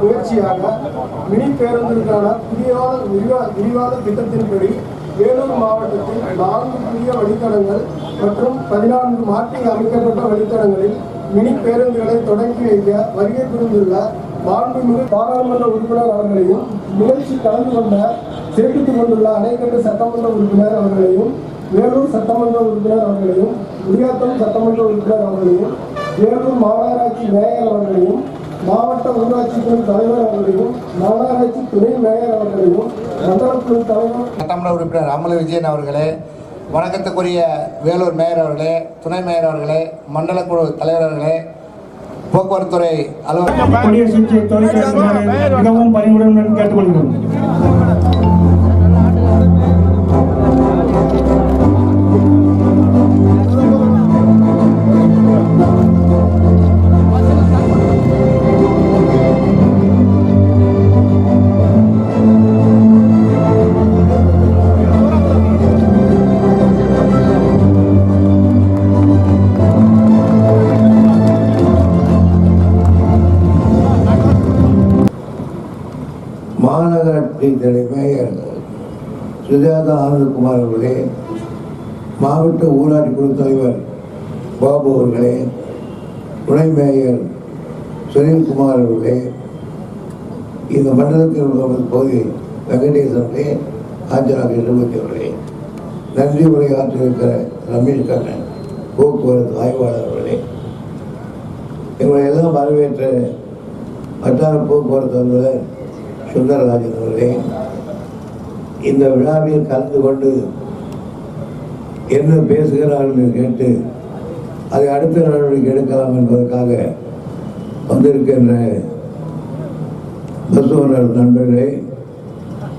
முயற்சியாக மினி பேருந்திற்கான புதிய விரிவா- விரிவான திட்டத்தின்படி வேலூர் மாவட்டத்தில் நான்கு புதிய வழித்தடங்கள் மற்றும் பதினான்கு மாற்றில் அமைக்கப்பட்ட வழித்தடங்களில் மினி பேருந்துகளை தொடங்கி வைக்க வருகை புரிந்துள்ள மாண்புமிகு பாராளுமன்ற உறுப்பினர் அவர்களையும் நிகழ்ச்சி கலந்து கொண்ட சிறப்பித்துக் கொண்டுள்ள அணைக்கட்டு சட்டமன்ற உறுப்பினர் அவர்களையும் வேலூர் சட்டமன்ற உறுப்பினர் அவர்களையும் உரியாத்தம் சட்டமன்ற உறுப்பினர் அவர்களையும் வேலூர் மாநகராட்சி மேயர் அவர்களையும் மாவட்ட ஊராட்சி குழு தலைவர் அவர்களையும் மாநகராட்சி துணை மேயர் அவர்களையும் மண்டல குழு தலைவர் சட்டமன்ற உறுப்பினர் அமல விஜயன் அவர்களே வணக்கத்துக்குரிய வேலூர் மேயர் அவர்களே துணை மேயர் அவர்களே மண்டல குழு தலைவர் அவர்களே போக்குவரத்துறை தொழிற்சங்கத்தினரை மிகவும் பணிவுடன் கேட்டுக்கொள்கிறோம். மாநகராட்சி தலைமையர் சுஜாதா ஆனந்தகுமார் அவர்களே மாவட்ட ஊராட்சி குழு தலைவர் பாபு அவர்களே துணை மேயர் சுனில்குமார் அவர்களே இந்த மண்டலத்தில் உள்ள பகுதி வெங்கடேசனே ஆஜராக ஆஞ்சனா அவர்களே நன்றி உரை ஆற்றிருக்கிற ரமேஷ் கண்ணன் போக்குவரத்து ஆய்வாளர் அவர்களே. எங்களை எல்லாம் வரவேற்ற வட்டார போக்குவரத்து அலுவலர் சுந்தரராஜன் அவர்களே இந்த விழாவில் கலந்து கொண்டு என்ன பேசுகிறார்கள் என்று கேட்டு அதை அடுத்த நடவடிக்கை எடுக்கலாம் என்பதற்காக வந்திருக்கின்ற பஸ் நண்பர்களே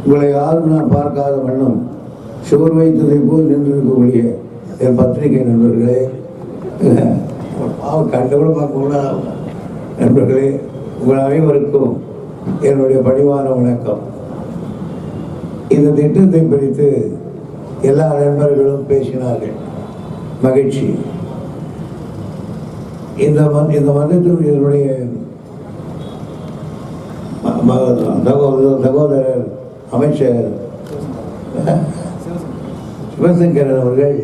உங்களை யாரும் நான் பார்க்காத வண்ணம் சுவர் வைத்ததை போல் நின்றிருக்கக்கூடிய என் பத்திரிகை நண்பர்களே அவன் கண்டு கூட பார்க்க நண்பர்களே உங்கள் அனைவருக்கும் என்னுடைய பணிவான வணக்கம். இந்த திட்டத்தை குறித்து எல்லா நண்பர்களும் பேசினார்கள். மகிழ்ச்சி. இந்த இந்த மன்றத்தில் என்னுடைய சகோதரர் சகோதரர் அமைச்சர் சிவசங்கரன் அவர்கள்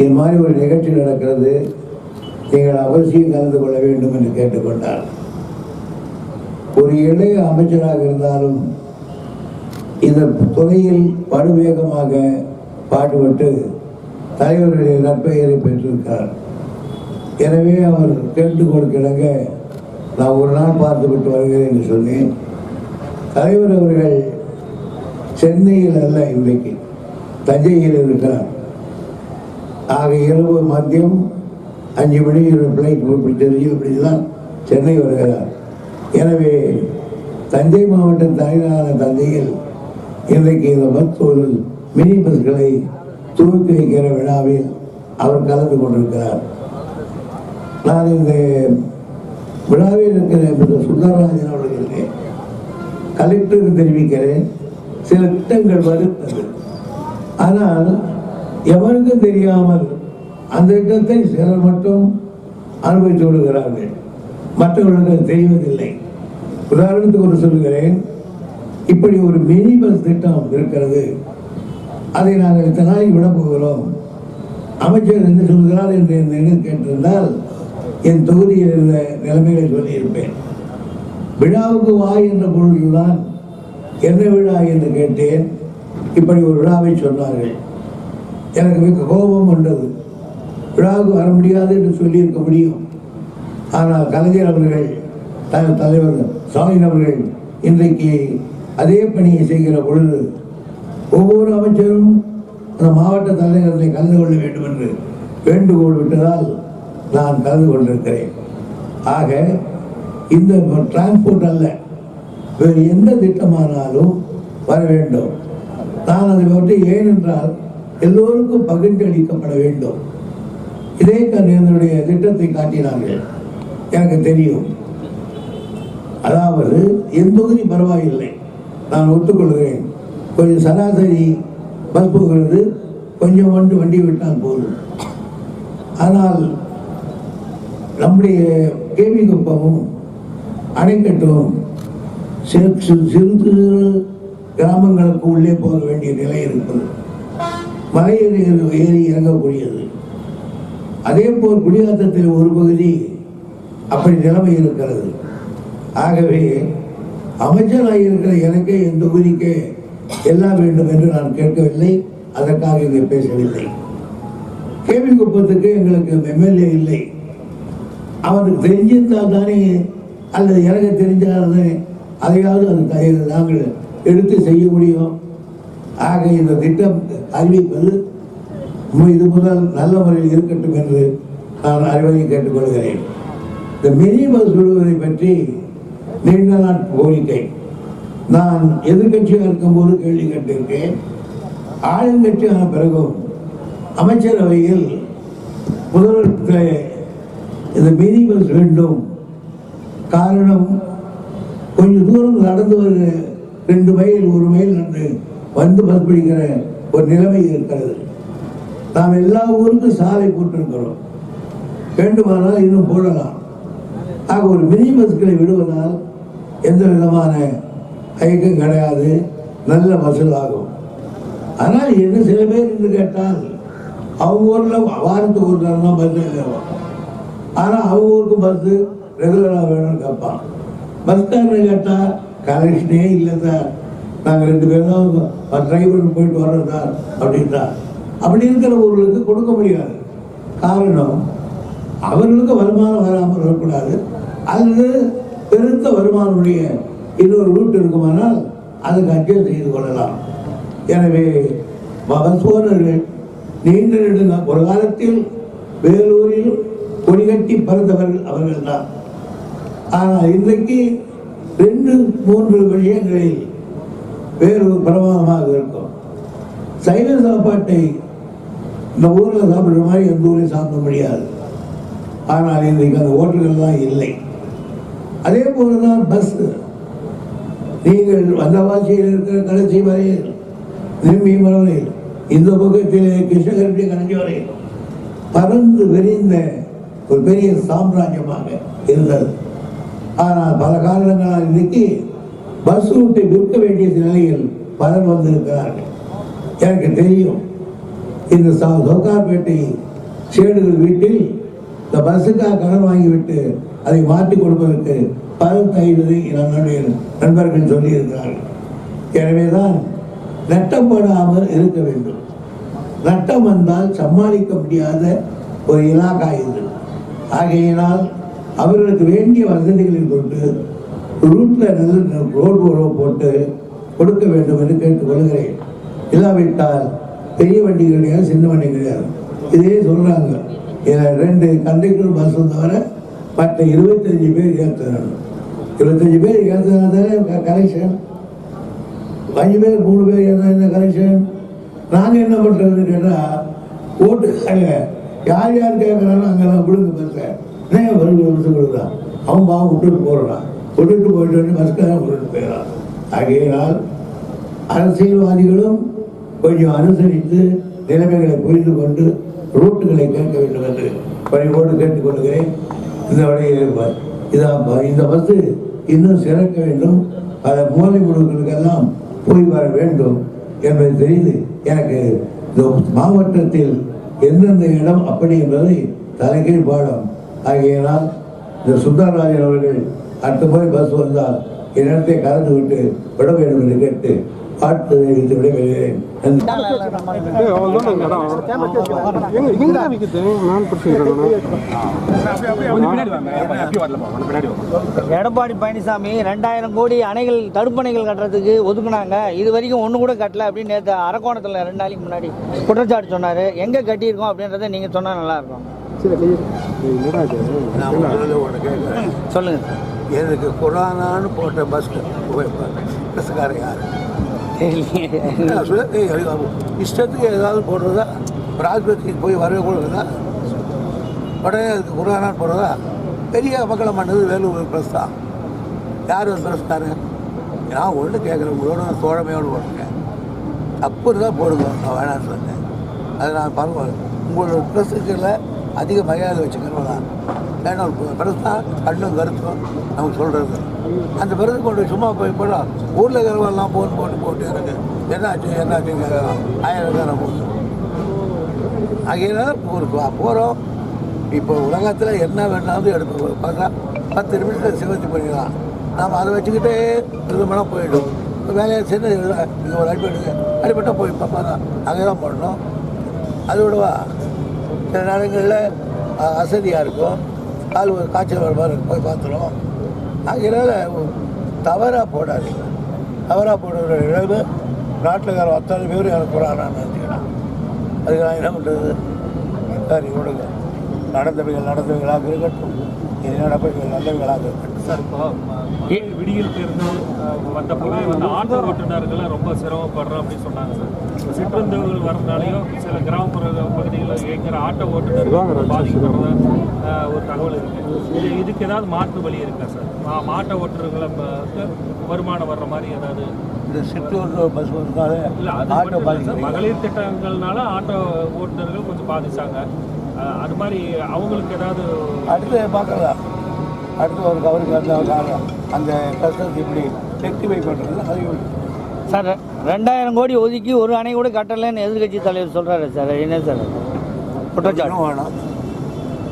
இது மாதிரி ஒரு நிகழ்ச்சி நடக்கிறது. நீங்கள் அவசியம் கலந்து கொள்ள வேண்டும் என்று கேட்டுக்கொண்டார். ஒரு இளைய அமைச்சராக இருந்தாலும் இந்த துறையில் படுவேகமாக பாடுபட்டு தலைவருடைய நற்பெயரை பெற்றிருக்கிறார். எனவே அவர் கேட்டுக்கொள் கிடங்க நான் ஒரு நாள் பார்த்துவிட்டு வருகிறேன் என்று சொன்னேன். தலைவர் அவர்கள் சென்னையில் அல்ல இன்றைக்கு தஞ்சையில் இருக்கிறார். ஆக இரவு மதியம் அஞ்சு மணி ஃப்ளைட் பிடிச்சது இப்படி தான் சென்னை வருகிறார். எனவே தஞ்சை மாவட்ட தலைநகரான தஞ்சையில் இன்றைக்கு இந்த பஸ் மினி பஸ்களை துவக்கி வைக்கிற விழாவில் அவர் கலந்து கொண்டிருக்கிறார். நான் இந்த விழாவில் இருக்கிற மிஸ்டர் சுந்தரராஜன் அவர்களுக்கு கலெக்டருக்கு தெரிவிக்கிறேன். சில திட்டங்கள் வருகிறது ஆனால் எவருக்கும் தெரியாமல் அந்த திட்டத்தை சிலர் மட்டும் அனுபவித்து விடுகிறார்கள். மற்றவர்களுக்கு அது தெரிவதில்லை. உதாரணத்துக்கு ஒரு சொல்கிறேன் இப்படி ஒரு மினி பஸ் திட்டம் இருக்கிறது. அதை நாங்கள் இத்தனை நாளைக்கு விட போகிறோம். அமைச்சர் என்ன சொல்கிறார் என்று என்னிடம் கேட்டிருந்தால் என் தொகுதியில் இருந்த நிலைமைகளை சொல்லியிருப்பேன். விழாவுக்கு வா என்ற பொழுதுதான் என்ன விழா என்று கேட்டேன். இப்படி ஒரு விழாவை சொன்னார்கள். எனக்கு மிக கோபம் கொண்டது விழாவுக்கு வர முடியாது என்று சொல்லியிருக்க முடியும். ஆனால் கலைஞர் அவர்கள் தலைவர் ஸ்டாலின் அவர்கள் இன்றைக்கு அதே பணியை செய்கிற பொழுது ஒவ்வொரு அமைச்சரும் அந்த மாவட்ட தலைநகரத்தை கலந்து கொள்ள வேண்டும் என்று வேண்டுகோள் விட்டதால் நான் கலந்து கொண்டிருக்கிறேன். ஆக இந்த டிரான்ஸ்போர்ட் அல்ல வேறு எந்த திட்டமானாலும் வர வேண்டும். நான் அதை பற்றி ஏனென்றால் எல்லோருக்கும் பகிர்ந்தளிக்கப்பட வேண்டும். இதே என்னுடைய திட்டத்தை காட்டினார்கள். எனக்கு தெரியும். அதாவது என் தொகுதி பரவாயில்லை. நான் ஒத்துக்கொள்கிறேன். கொஞ்சம் சராசரி பஸ் போகிறது கொஞ்சம் வந்து வண்டி விட்டால் போதும். ஆனால் நம்முடைய கேவி குப்பமும் அணைக்கட்டும் சிறு சிறு சிறு சிறு கிராமங்களுக்கு உள்ளே போக வேண்டிய நிலை இருப்பது மலை ஏறி ஏறி இறங்கக்கூடியது. அதே போல் குடியாத்தத்தில் ஒரு பகுதி அப்படி நிலைமை இருக்கிறது. ஆகவே அமைச்சராக இருக்கிற எனக்கே என் தொகுதிக்கே எல்லாம் வேண்டும் என்று நான் கேட்கவில்லை. அதற்காக இங்கே பேசவில்லை. கேள்வி குப்பத்துக்கு எங்களுக்கு எம்எல்ஏ இல்லை. அவனுக்கு தெரிஞ்சிருந்தால் தானே அல்லது எனக்கு தெரிஞ்சாலே அதையாவது அது தயார் நாங்கள் எடுத்து செய்ய முடியும். ஆக இந்த திட்டம் அறிவிப்பது இது முதல் நல்ல முறையில் இருக்கட்டும் என்று நான் அறிவுரை கேட்டுக்கொள்கிறேன். இந்த மினி பஸ் விடுவதை பற்றி நீண்ட நாள் கோரிக்கை நான் எதிர்கட்சியாக இருக்கும்போது கேள்வி கேட்டிருக்கேன். ஆளுங்கட்சியான பிறகும் அமைச்சரவையில் முதல்வருக்கு இந்த மினி பஸ் வேண்டும். காரணம் கொஞ்சம் தூரம் நடந்து வருகிற ரெண்டு மைல் ஒரு மைல் நடந்து வந்து பஸ் பிடிக்கிற ஒரு நிலைமை இருக்கிறது. நாம் எல்லா ஊருக்கும் சாலை போட்டிருக்கிறோம். வேண்டுமானால் இன்னும் போடலாம். ஆக ஒரு மினிமஸ்களை விடுவதால் எந்த விதமான ஐக்கம் கிடையாது. நல்ல வசூல் ஆகும். ஆனால் என்ன சில பேர் என்று கேட்டால் அவங்க ஊரில் வாரத்துக்கு ஒரு நாள் தான் பஸ் ஆனால் அவங்க ஊருக்கு பஸ்ஸு ரெகுலராக வேணும்னு கேட்பான் பஸ்காரனை கேட்டால் கலெக்ஷனே இல்லை சார் நாங்கள் ரெண்டு பேரும் தான் டிரைவர் போயிட்டு வரோம் சார் அப்படின்றார் அப்படி இருக்கிற ஊர்களுக்கு கொடுக்க முடியாது. காரணம் அவர்களுக்கு வருமானம் வராமல் வரக்கூடாது அங்கு பெருத்த வருமானமுடைய இன்னொரு ரூட் இருக்குமானால் அதுக்கு அட்ஜஸ்ட் செய்து கொள்ளலாம். எனவே மகசோனர்கள் நீண்ட நெடுங்க ஒரு காலத்தில் வேலூரில் கொடிகட்டி பறந்தவர்கள் அவர்கள்தான் ஆனால் இன்றைக்கு ரெண்டு மூன்று விஷயங்களில் வேலூர் பிரமாதமாக இருக்கும். சைவ சாப்பாட்டை இந்த ஊரில் சாப்பிடுற மாதிரி எந்த ஊரில் சாப்பிட முடியாது. ஆனால் இன்றைக்கு அந்த ஹோட்டல்கள்லாம் இல்லை. அதே போலதான் பஸ் நீங்கள் வந்தவாசியில் இருக்கிற கடைசி வரையில் திரும்பி வரையில் இந்த பக்கத்தில் கிருஷ்ணகிரி கடைசி வரையில் பறந்து விரிந்த ஒரு பெரிய சாம்ராஜ்யமாக இருந்தது. ஆனால் பல காரணங்களால் இன்னைக்கு பஸ் ரூட்டை விற்க வேண்டிய நிலையில் பலர் வந்திருக்கிறார்கள். எனக்கு தெரியும் இந்த சௌ- சவுகார்பேட்டை சேடுகள் வீட்டில் இந்த பஸ்ஸுக்காக கடன் வாங்கிவிட்டு அதை மாற்றி கொடுப்பதற்கு பலர் தைவதை நம்முடைய நண்பர்கள் சொல்லியிருக்கிறார்கள். எனவேதான் தான் நட்டப்படாமல் இருக்க வேண்டும். நட்டம் வந்தால் சமாளிக்க முடியாத ஒரு இலாக்கா இது ஆகையினால் அவர்களுக்கு வேண்டிய வசதிகளில் கொண்டு ரூட்டில் நல்ல ரோடு உறவு போட்டு கொடுக்க வேண்டும் என்று கேட்டுக்கொள்கிறேன் இல்லாவிட்டால் பெரிய வண்டி கிடையாது சின்ன வண்டி கிடையாது. இதே சொல்கிறாங்க இதில் ரெண்டு கண்டக்டர் பஸ் தவிர மற்ற இருபத்தஞ்சு பேர் ஏற்றுறாங்க இருபத்தஞ்சு பேர் ஏற்றுனா தானே கலெக்ஷன் அஞ்சு பேர் மூணு பேர் என்ன என்ன கலெக்ஷன் நாங்கள் என்ன பண்ணுறதுன்னு கேட்டால் ஓட்டுக்காக யார் யார் கேட்குறாலும் அங்கெல்லாம் கொடுங்க பஸ்ஸை ஏன் வருது வருஷம் கொடுக்குறான் அவன் பாவம் விட்டுட்டு போடுறான் விட்டுட்டு போயிட்டு வந்து பஸ்காரன் விட்டுட்டு போயிடறான் ஆகையினால் அரசியல்வாதிகளும் கொஞ்சம் அனுசரித்து நிலைமைகளை புரிந்து கொண்டு ரூட்டுகளை கேட்க வேண்டும் என்று பணிவோடு கேட்டுக்கொள்கிறேன் இந்த இதாக இந்த பஸ்ஸு இன்னும் சிறக்க வேண்டும். பல மூலை குழுக்களுக்கெல்லாம் போய் வர வேண்டும் என்பதை தெரியுது எனக்கு இந்த மாவட்டத்தில் எந்தெந்த இடம் அப்படி என்பதை தலைகீழ் பாடம். ஆகையினால் இந்த சுந்தரராஜன் அவர்கள் அடுத்த முறை பஸ் வந்தால் இடத்தை கலந்து விட்டு விட வேண்டும் என்று கேட்டு விடைபெறுகிறேன் எடப்பாடி பழனிசாமி ரெண்டாயிரம் கோடி அணைகள் தடுப்பணைகள் கட்டுறதுக்கு ஒதுக்குனாங்க. இது வரைக்கும் ஒன்று கூட கட்டல அப்படின்னு நேற்று அரக்கோணத்தில் ரெண்டு நாளைக்கு முன்னாடி குற்றச்சாட்டு சொன்னார். எங்கே கட்டியிருக்கோம் அப்படின்றத நீங்கள் சொன்னால் நல்லாயிருக்கும் சொல்லுங்கள் எனக்கு குரானான்னு போட்ட பஸ் பஸ்ஸுக்காரன் யார்? இஷ்டத்துக்கு ஏதாவது போடுறதா ஒரு ஆஸ்பத்திரிக்கு போய் வரவே கொடுக்குறதா உடனே அதுக்கு குரானான்னு போடுறதா பெரிய மக்களை பண்ணது வேலூர் பிரஸ் தான் யார் ஒரு நான் ஒன்று கேட்குறேன் உங்களோட நான் தோழமையோடு போடுறேன் அப்போ இருந்தால் போடுங்க நான் வேணாம்னு சொன்னேன் அது நான் பரவாயில்ல உங்களோட ப்ரெஸ்ஸுக்குள்ள அதிக மரியாதை வச்சுக்கிறோம் தான் வேணும் பிரஸ் தான் கண்ணும் கருத்தும் நமக்கு சொல்கிறது அந்த விருது கொண்டு சும்மா போய் போட ஊரில் இருக்கிறவெல்லாம் ஃபோன் போட்டு போட்டு எனக்கு என்னாச்சு என்னாச்சுன்னு கேட்கலாம் ஆயிரம் தானே போகுது ஆகையினால ஒரு போகிறோம் இப்போ உலகத்தில் என்ன வேணாலும் எடுப்போம் பார்த்தா பத்து நிமிஷத்தில் சிவத்தி பண்ணிடலாம் நாம் அதை வச்சுக்கிட்டே திருமணம் போயிடும் இப்போ வேலையை சின்ன இது ஒரு அடிப்படை அடிப்பட்டால் போய் பார்ப்பாங்க அங்கே தான் பண்ணணும் அது விடவா சில நேரங்களில் அசதியாக இருக்கும். கால் ஒரு காய்ச்சல் வர மாதிரி போய் பார்த்துரும் அதனால் தவறாக போடாதீங்க. தவறாக போடுற இழவு நாட்டில் இருக்கிற அத்தனை பேரும் எனக்கு போகிறான்னு நினச்சிக்கிறான் அதுக்கு நான் என்ன பண்ணுறது சரி விடுங்க. நடந்தவைகள் நடந்தவைகளாக இருக்கட்டும். இது நடப்பவைகள் நல்லவைகளாக இருக்கட்டும். சார் இப்போ விடியல் பேருந்து அஹ், வந்தப்பவே வந்து ஆட்டோ ஓட்டுநர்களை ரொம்ப சிரமப்படுறோம் அப்படின்னு சொன்னாங்க சார். இப்போ சிற்றுந்துகள் வரதுனாலையும் சில கிராமப்புற பகுதிகளில் இயங்குற ஆட்டோ ஓட்டுநர்கள் பாதிக்கப்படுறதா அஹ், ஒரு தகவல் இருக்கு. இது இதுக்கு ஏதாவது மாற்று வழி இருக்கா சார்? மா- ஆட்டோ ஓட்டுநர்களை ம- வருமானம் வர்ற மாதிரி ஏதாவது? இந்த சிற்றூர் பஸ் வந்தாலே இல்லை அது ஆட்டோ பாதிக்கிறீங்க மகளிர் திட்டங்கள்னால ஆட்டோ ஓட்டுநர்கள் கொஞ்சம் பாதிச்சாங்க. அது மாதிரி அவங்களுக்கு ஏதாவது அடுத்து பார்க்கலாம். அடுத்து ஒரு அவருக்கு அந்த காரணம் அந்த கஷ்டத்தை இப்படி ரெக்டிஃபை பண்ணுறது அது சார் ரெண்டாயிரம் கோடி ஒதுக்கி ஒரு அணை கூட கட்டலைன்னு எதிர்கட்சி தலைவர் சொல்றாரு சார். என்ன சார்? குற்றச்சாட்டு. வேணும்.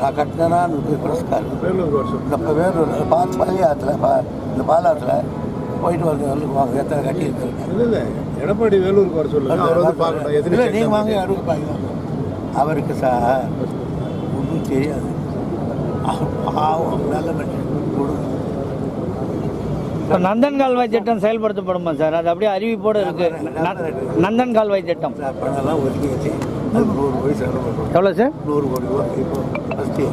நான் கட்டினேன்னா பிரஸ்கார் இந்த வேலூர் பால் பாலியாத்தில் பா இந்த பாலாத்தில் போயிட்டு வந்து வாங்க. எத்தனை கட்டி இல்ல எடப்பாடி வேலூருக்கு வர சொல்லுங்க. நீங்கள் வாங்க யாரும் பார்க்கலாம் அவருக்கு சார் ஒன்றும் தெரியாது. பாவம் நல்ல மனுஷன் கொடுங்க இப்போ நந்தன் கால்வாய் திட்டம் செயல்படுத்தப்படுமா சார்? அது அப்படியே அறிவிப்போடு இருக்கு. நந்தன் கால்வாய் திட்டம். சார் பணம்லாம் ஒதுக்கி வச்சு நூறு கோடி செலவு எவ்வளோ சார்? நூறு கோடி ரூபா இப்போ ஃபஸ்ட்டு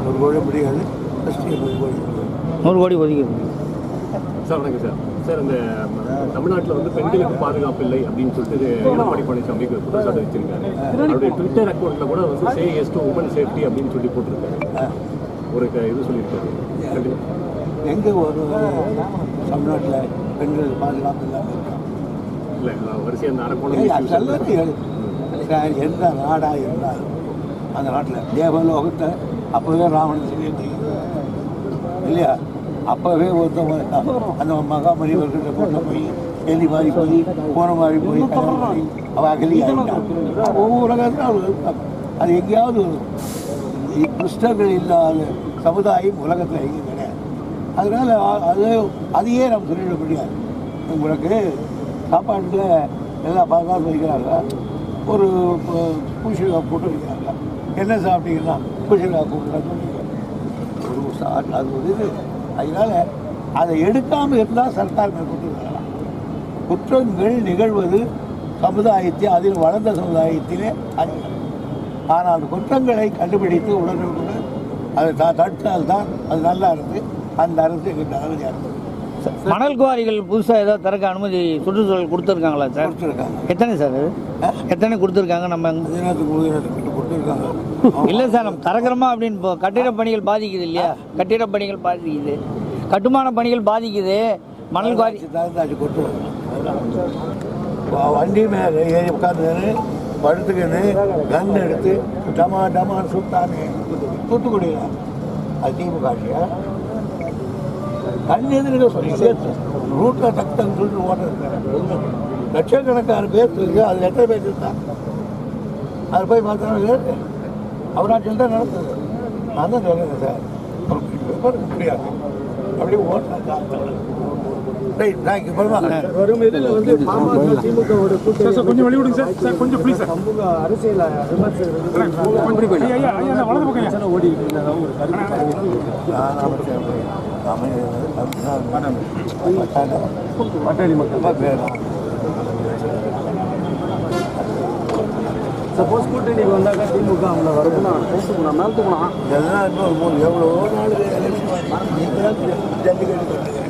நூறு கோடி முடியாது ஃபஸ்ட்டு நூறு கோடி நூறு கோடி ஒதுக்கி சார் வணக்கம் சார். சார் இந்த தமிழ்நாட்டில் வந்து பெண்களுக்கு பாதுகாப்பு இல்லை அப்படின்னு சொல்லிட்டு எடப்பாடி பழனிசாமி குற்றச்சாட்டு வச்சிருக்காரு. அவருடைய ட்விட்டர் அக்கௌண்ட்டில் கூட வந்து say yes to woman safety அப்படின்னு சொல்லி போட்டிருக்காரு. ஒரு க- இது சொல்லியிருக்காரு. எங்கே ஒரு தமிழ்நாட்டில் பெண்கள் பாதுகாப்பு இல்லாமல் இல்ல நான் வரிசையா அந்த அரக்கோணம் ஏய், issues அதெல்லாம் சொல்றேன். எழு- சார், எந்த நாடாக இருந்தாலும் அந்த நாட்டில் தேவலோகத்தை அப்போவே ராவணன் சொல்லிட்டு இல்லையா? அப்போவே ஒருத்தவங்க அந்த மகாமணிவர்கிட்ட கொண்டு போய் எலி மாதிரி போய் போன மாதிரி போய் கல்யாணம் பண்ணி அவ அகலி ஒவ்வொரு உலகத்தில். அது எங்கேயாவது ஒரு இ- கிறிஸ்தவர்கள் இல்லாத சமுதாயம் உலகத்தில் எங்கேயும் கிடையாது அதனால் அது அதையே நம்ம சொல்லிட முடியாது உங்களுக்கு சாப்பாட்டில் எல்லா பாதுகாப்பு வைக்கிறாங்க. ஒரு பூஷிகாய் போட்டு வைக்கிறாங்க. என்ன சாப்பிட்டீங்கன்னா பூஷிகாய் போட்டு ஒரு சா- அது ஒரு இது. அதனால் அதை எடுக்காமல் இருந்தால் சர்க்கார் மேற்கொண்டு வரலாம். குற்றங்கள் நிகழ்வது சமுதாயத்தை அதில் வளர்ந்த சமுதாயத்திலே அதிகம். ஆனால் குற்றங்களை கண்டுபிடித்து உடனுக்குடன் அதை த தடுத்தால்தான் அது நல்லா இருக்கு அந்த அரசு எங்கிட்ட அனுமதியாக இருக்கு மணல் குவாரிகள் புதுசாக ஏதாவது திறக்க அனுமதி சுற்றுச்சூழல் கொடுத்துருக்காங்களா சார்? கொடுத்துருக்காங்க. எத்தனை சார் எத்தனை கொடுத்துருக்காங்க நம்ம கொடுத்துருக்காங்க. இல்லை சார் நம்ம திறக்கிறோமா அப்படின்னு இப்போ கட்டிடப் பணிகள் பாதிக்குது இல்லையா? கட்டிடப் பணிகள் பாதிக்குது. கட்டுமான பணிகள் பாதிக்குது. மணல் குவாரி வ- வண்டி மேலே ஏறி உட்காந்து படுத்துக்கின்னு கன் எடுத்து டமா டமான்னு சுட்டானே. தூத்துக்குடியில் அது திமுக ஆட்சியா கண் எதிர்க்க சொல்லி சேர்த்து. ரூட்டில் டக்குன்னு சொல்லிட்டு ஓட்டுறது லட்சக்கணக்கான பேர் இருக்கு. அது எத்தனை பேர் இருந்தான் அது போய் பார்த்தோன்னா அவராட்சியில் தான் நடந்தது. நான் தான் சொல்லுங்கள் சார். அவருக்கு முடியாது அப்படியே ஓட்டுறாங்க ரைட் தேங்க்யூ வரும் இதில் வந்து பாமக திமுகவோட கூட்டணி சார் கொஞ்சம் வழி விடுங்க சார். சார் கொஞ்சம் ப்ளீஸ் சார். சமூக அரசியல் விமர்சகர்கள் ஐயா ஐயா வலது பக்கம் ஐயா. ஓடி இருக்கிறதா ஒரு கருத்து பட்டாளி. மக்கள். பேர். சப்போஸ் கூட்டணிக்கு வந்தாக்கா திமுக அவங்கள வருதுன்னா இதெல்லாம் இன்னும் எவ்வளோ நாள் ஜல்லிக்கட்டு